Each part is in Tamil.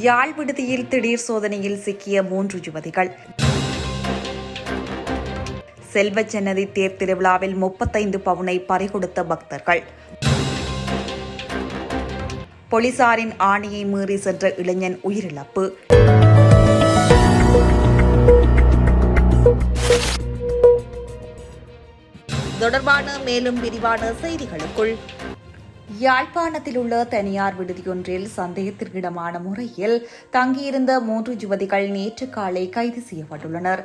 யாழ் விடுதியில் திடீர் சோதனையில் சிக்கிய மூன்று யுவதிகள். செல்வச்சன்னதி தேர் திருவிழாவில் முப்பத்தைந்து பவுனை பறிகொடுத்த பக்தர்கள். போலீசாரின் ஆணையை மீறி சென்ற இளைஞன் உயிரிழப்பு. தொடர்பான மேலும் விரிவான செய்திகளுக்குள் யாழ்ப்பாணத்தில் உள்ள தனியார் விடுதியொன்றில் சந்தேகத்திற்கிடமான முறையில் தங்கியிருந்த மூன்று யுவதிகள் நேற்று காலை கைது செய்யப்பட்டுள்ளனர்.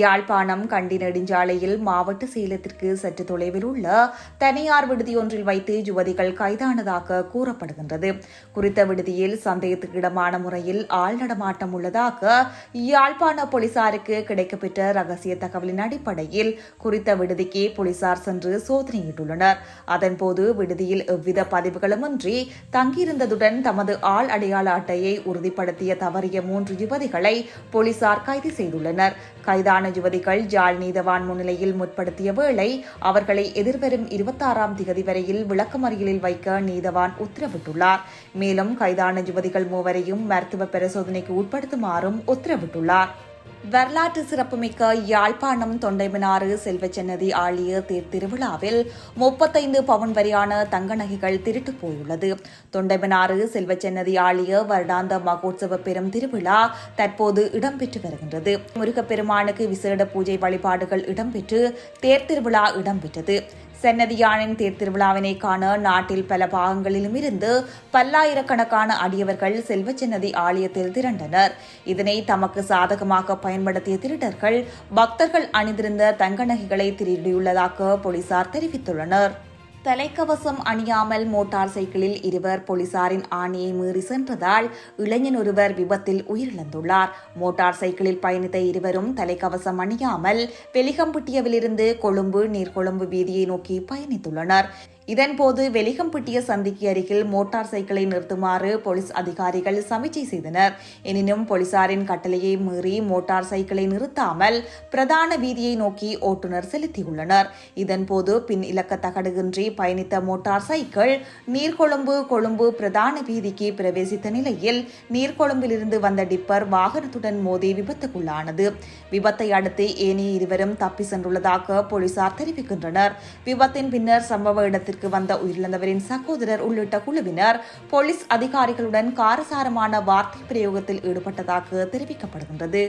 யாழ்ப்பாணம் கண்டி நெடுஞ்சாலையில் மாவட்ட சேலத்திற்கு சற்று தொலைவில் உள்ள தனியார் விடுதியொன்றில் வைத்து யுவதிகள் கைதானதாக கூறப்படுகின்றது. குறித்த விடுதியில் சந்தேகத்திற்கிடமான முறையில் ஆள் நடமாட்டம் உள்ளதாக யாழ்ப்பாண போலீசாருக்கு கிடைக்கப்பெற்ற ரகசிய தகவலின் அடிப்படையில் குறித்த விடுதிக்கு போலீசார் சென்று சோதனையிட்டுள்ளனர். அதன்போது விடுதியில் எவ்வித பதிவுகளுமின்றி தங்கியிருந்ததுடன் தமது ஆள் அடையாள அட்டையை உறுதிப்படுத்திய தவறிய மூன்று யுவதிகளை போலீசார் கைது செய்துள்ளனர். கைதான யுவதிகள் ஜாழ் நீதவான் முன்னிலையில் முற்படுத்திய வேளை அவர்களை எதிர்வரும் இருபத்தாறாம் திகதி வரையில் விளக்கமறியலில் வைக்க நீதவான் உத்தரவிட்டுள்ளார். மேலும் கைதான யுவதிகள் மூவரையும் மருத்துவ பரிசோதனைக்கு உட்படுத்துமாறும் உத்தரவிட்டுள்ளார். வரலாற்று சிறப்புமிக்க யாழ்ப்பாணம் தொண்டைமனாறு செல்வச்சன்னதி ஆழிய தேர் திருவிழாவில் முப்பத்தைந்து பவுன் வரையான தங்க நகைகள் திருட்டு போயுள்ளது. தொண்டைமனாறு செல்வச்சன்னதி ஆழிய வருடாந்த மகோத்சவ பெரும் திருவிழா தற்போது இடம்பெற்று வருகின்றது. முருகப்பெருமானுக்கு விசேட பூஜை வழிபாடுகள் இடம்பெற்று தேர் திருவிழா இடம்பெற்றது. சென்னதியானின் தேர்திருவிழாவினை காண நாட்டில் பல பாகங்களிலும் இருந்து பல்லாயிரக்கணக்கான அடியவர்கள் செல்வச்சன்னதி ஆலயத்தில் திரண்டனர். இதனை தமக்கு சாதகமாக பயன்படுத்திய திருடர்கள் பக்தர்கள் அணிந்திருந்த தங்க நகைகளை திருடியுள்ளதாக போலீசார் தெரிவித்துள்ளனர். தலைக்கவசம் அணியாமல் மோட்டார் சைக்கிளில் இருவர் போலீசாரின் ஆணையை மீறி சென்றதால் இளைஞன் ஒருவர் விபத்தில் உயிரிழந்துள்ளார். மோட்டார் சைக்கிளில் பயணித்த இருவரும் தலைக்கவசம் அணியாமல் வெலிகம்புட்டியவிலிருந்து கொழும்பு நீர்கொழும்பு வீதியை நோக்கி பயணித்துள்ளனர். இதன்போது வெலிகம்பட்டிய சந்திக்கு அருகில் மோட்டார் சைக்கிளை நிறுத்துமாறு போலீஸ் அதிகாரிகள் சமிச்சை செய்தனர். எனினும் போலீசாரின் கட்டளையை மீறி மோட்டார் சைக்கிளை நிறுத்தாமல் பிரதான வீதியை நோக்கி ஓட்டுநர் செலுத்தியுள்ளனர். இதன்போது பின் இலக்க தகடுகின்றி பயணித்த மோட்டார் சைக்கிள் நீர்கொழும்பு கொழும்பு பிரதான வீதிக்கு பிரவேசித்த நிலையில் நீர்கொழும்பிலிருந்து வந்த டிப்பர் வாகனத்துடன் மோதி விபத்துக்குள்ளானது. விபத்தை அடுத்து ஏனைய இருவரும் தப்பி சென்றுள்ளதாக போலீசார் தெரிவிக்கின்றனர். விபத்தின் பின்னர் சம்பவ இடத்திற்கு வந்த உயிரிழந்தவரின் சகோதரர் உள்ளிட்ட குழுவினர் போலீஸ் அதிகாரிகளுடன் காரசாரமான வார்த்தை பிரயோகத்தில் ஈடுபட்டதாக தெரிவிக்கப்படுகின்றது.